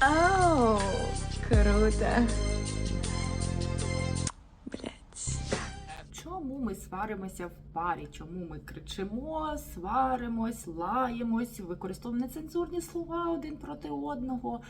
Оу, круто. Чому ми сваримося в парі? Чому ми кричимо, сваримось, лаємось, використовуємо нецензурні слова один проти одного?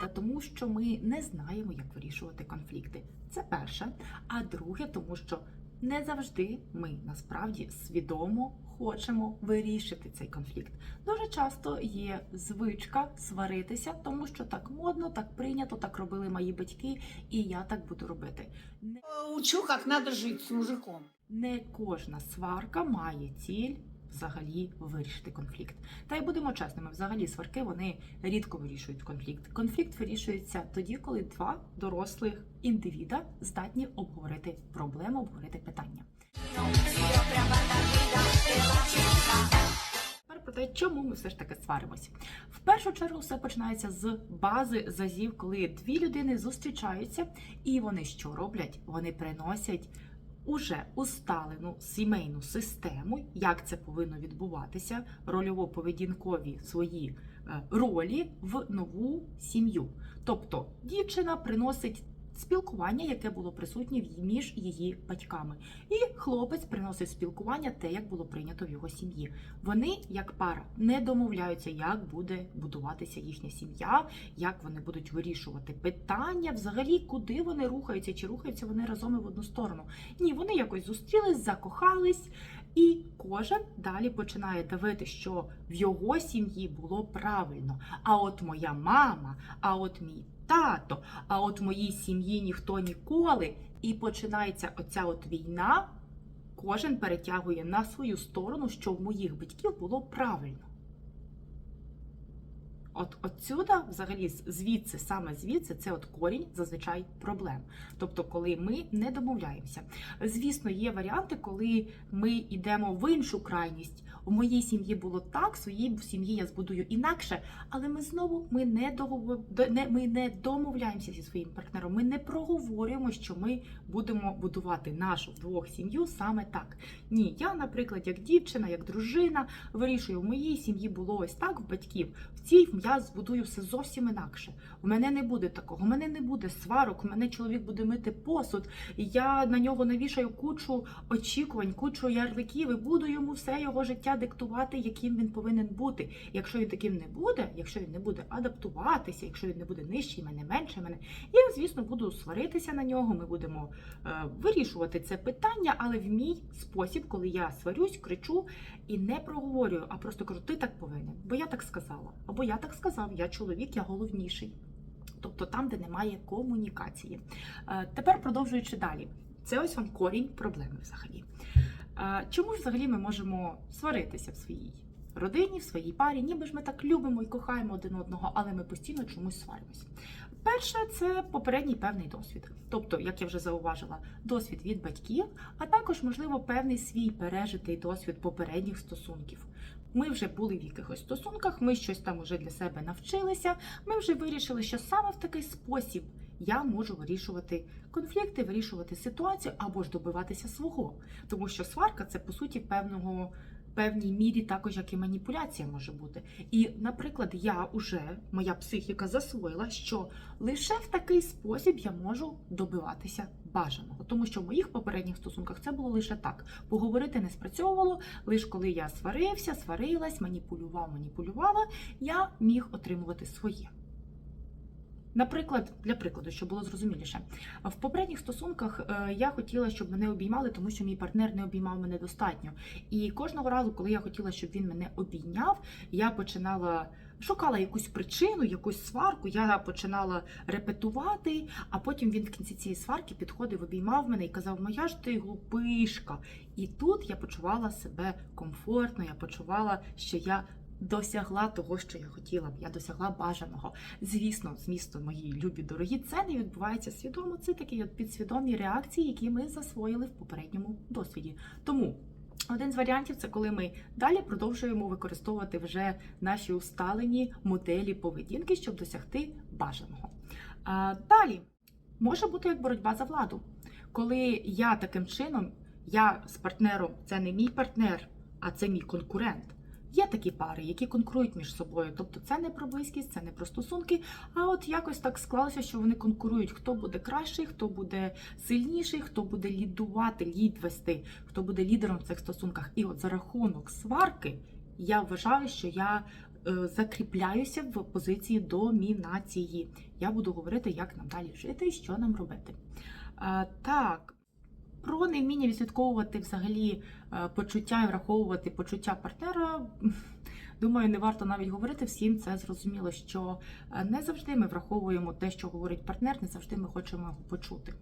Та тому, що ми не знаємо, як вирішувати конфлікти. Це перше. А друге, тому що не завжди ми насправді свідомо хочемо вирішити цей конфлікт. Дуже часто є звичка сваритися, тому що так модно, так прийнято, так робили мої батьки, і я так буду робити. Не, Учу, як надо жить з мужиком. не кожна сварка має ціль. Взагалі вирішити конфлікт. Та й будемо чесними, взагалі сварки вони рідко вирішують конфлікт. Конфлікт вирішується тоді, коли два дорослих індивіда здатні обговорити проблему, обговорити питання. Про те, чому ми все ж таки сваримось. В першу чергу все починається з бази зазів, коли дві людини зустрічаються, і вони що роблять? Вони приносять уже усталену сімейну систему, як це повинно відбуватися, рольово-поведінкові свої е, ролі в нову сім'ю. Тобто дівчина приносить спілкування, яке було присутнє між її батьками, і хлопець приносить спілкування, те, як було прийнято в його сім'ї. Вони, як пара, не домовляються, як буде будуватися їхня сім'я, як вони будуть вирішувати питання, взагалі, куди вони рухаються, чи рухаються вони разом і в одну сторону. Ні, вони якось зустрілись, закохались, і кожен далі починає давити, що в його сім'ї було правильно. А от моя мама, а от мій тато, а от моїй сім'ї ніхто ніколи. І починається оця от війна. Кожен перетягує на свою сторону, що в моїх батьків було правильно. От отсюда, взагалі, звідси, саме звідси, це от корінь зазвичай проблем. Тобто, коли ми не домовляємося. Звісно, є варіанти, коли ми йдемо в іншу крайність. У моїй сім'ї було так, в своїй сім'ї я збудую інакше, але ми знову ми не договор... не, ми не домовляємося зі своїм партнером. Ми не проговорюємо, що ми будемо будувати нашу вдвох сім'ю саме так. Ні, я, наприклад, як дівчина, як дружина, вирішую, в моїй сім'ї було ось так, в батьків. В цій я збудую все зовсім інакше. У мене не буде такого, у мене не буде сварок, у мене чоловік буде мити посуд, і я на нього навішаю кучу очікувань, кучу ярликів і буду йому все його життя диктувати, яким він повинен бути. Якщо він таким не буде, якщо він не буде адаптуватися, якщо він не буде нижчий мене, менше мене, я, звісно, буду сваритися на нього. Ми будемо е, вирішувати це питання, але в мій спосіб, коли я сварюсь, кричу і не проговорюю, а просто кажу, ти так повинен, бо я так сказала, або я так сказав, я чоловік, я головніший. Тобто там, де немає комунікації. Е, Тепер продовжуючи далі, це ось вам корінь проблеми взагалі. Чому ж взагалі ми можемо сваритися в своїй родині, в своїй парі? Ніби ж ми так любимо і кохаємо один одного, але ми постійно чомусь сваримось. Перше, це попередній певний досвід. Тобто, як я вже зауважила, досвід від батьків, а також, можливо, певний свій пережитий досвід попередніх стосунків. Ми вже були в якихось стосунках, ми щось там уже для себе навчилися. Ми вже вирішили, що саме в такий спосіб я можу вирішувати конфлікти, вирішувати ситуацію або ж добиватися свого. Тому що сварка це по суті певного. Певній мірі також як і маніпуляція може бути. І, наприклад, я уже, моя психіка засвоїла, що лише в такий спосіб я можу добиватися бажаного. Тому що в моїх попередніх стосунках це було лише так. Поговорити не спрацьовувало, лише коли я сварився, сварилась, маніпулював, маніпулювала, я міг отримувати своє. Наприклад, для прикладу, щоб було зрозуміліше, в попередніх стосунках е, я хотіла, щоб мене обіймали, тому що мій партнер не обіймав мене достатньо. І кожного разу, коли я хотіла, щоб він мене обійняв, я починала шукала якусь причину, якусь сварку. Я починала репетувати, а потім він в кінці цієї сварки підходив, обіймав мене і казав: Моя ж ти глупишка. І тут я почувала себе комфортно, я почувала, що я. Досягла того, що я хотіла б, я досягла бажаного. Звісно, змісто мої любі дорогі, це не відбувається свідомо. Це такі от підсвідомі реакції, які ми засвоїли в попередньому досвіді. Тому один з варіантів це коли ми далі продовжуємо використовувати вже наші усталені моделі поведінки, щоб досягти бажаного. А, далі може бути як боротьба за владу, коли я таким чином я з партнером, це не мій партнер, а це мій конкурент. Є такі пари, які конкурують між собою. Тобто це не про близькість, це не про стосунки. А от якось так склалося, що вони конкурують, хто буде кращий, хто буде сильніший, хто буде лідувати, лід вести, хто буде лідером в цих стосунках. І от за рахунок сварки я вважаю, що я е, закріпляюся в позиції домінації. Я буду говорити, як нам далі жити і що нам робити. Е, Так, про невміння відслідковувати взагалі е, почуття і враховувати почуття партнера. Думаю, не варто навіть говорити всім це зрозуміло, що е, не завжди ми враховуємо те, що говорить партнер, не завжди ми хочемо його почути.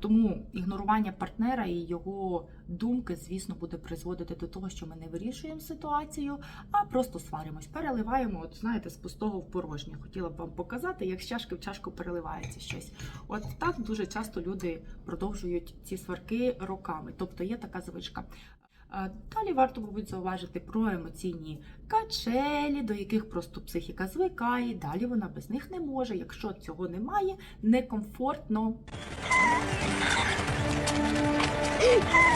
Тому ігнорування партнера і його думки, звісно, буде призводити до того, що ми не вирішуємо ситуацію, а просто сваримось, переливаємо, от знаєте, з пустого в порожнє. Хотіла б вам показати, як з чашки в чашку переливається щось. От так дуже часто люди продовжують ці сварки роками. Тобто є така звичка. Далі варто, мабуть, зауважити про емоційні качелі, до яких просто психіка звикає. Далі вона без них не може. Якщо цього немає, некомфортно.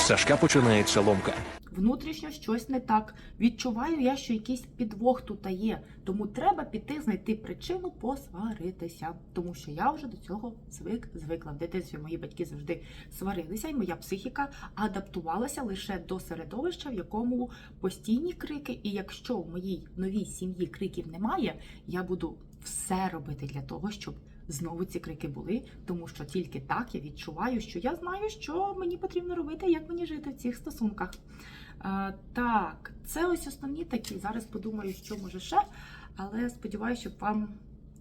Сашка починається ломка. Внутрішньо щось не так. Відчуваю я, що якийсь підвох тут є. Тому треба піти знайти причину посваритися. Тому що я вже до цього звик, звикла. В дитинстві мої батьки завжди сварилися, і моя психіка адаптувалася лише до середовища, в якому постійні крики. І якщо в моїй новій сім'ї криків немає, я буду все робити для того, щоб знову ці крики були, тому що тільки так я відчуваю, що я знаю, що мені потрібно робити, як мені жити в цих стосунках. Е, так, це ось основні такі. Зараз подумаю, що може ще, але сподіваюся, щоб вам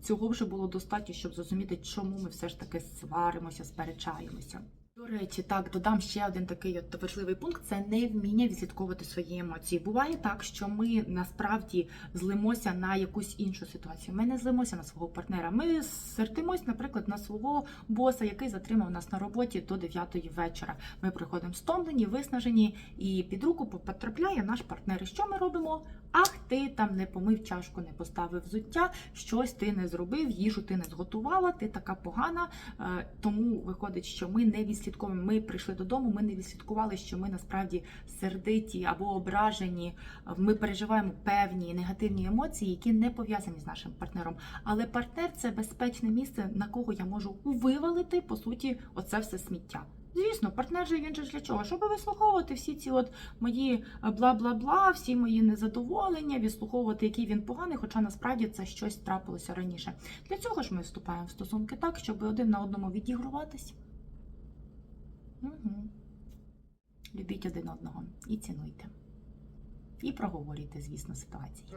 цього вже було достатньо, щоб зрозуміти, чому ми все ж таки сваримося, сперечаємося. До речі, так додам ще один такий от важливий пункт: це невміння відслідковувати свої емоції. Буває так, що ми насправді злимося на якусь іншу ситуацію. Ми не злимося на свого партнера. Ми сердимось, наприклад, на свого боса, який затримав нас на роботі до 9 вечора. Ми приходимо стомлені, виснажені, і під руку потрапляє наш партнер. Що ми робимо? Ах, ти там не помив чашку, не поставив взуття, щось ти не зробив, їжу ти не зготувала, ти така погана. Е, Тому виходить, що ми не відслідковуємо. Ми прийшли додому, ми не відслідкували, що ми насправді сердиті або ображені. Ми переживаємо певні негативні емоції, які не пов'язані з нашим партнером. Але партнер це безпечне місце, на кого я можу вивалити по суті оце все сміття. Звісно, партнер же він же для чого? Щоб вислуховувати всі ці от мої е, бла-бла-бла, всі мої незадоволення, відслуховувати, який він поганий, хоча насправді це щось трапилося раніше. Для цього ж ми вступаємо в стосунки так, щоб один на одному відігруватись. Угу. Любіть один одного і цінуйте. І проговорюйте, звісно, ситуації.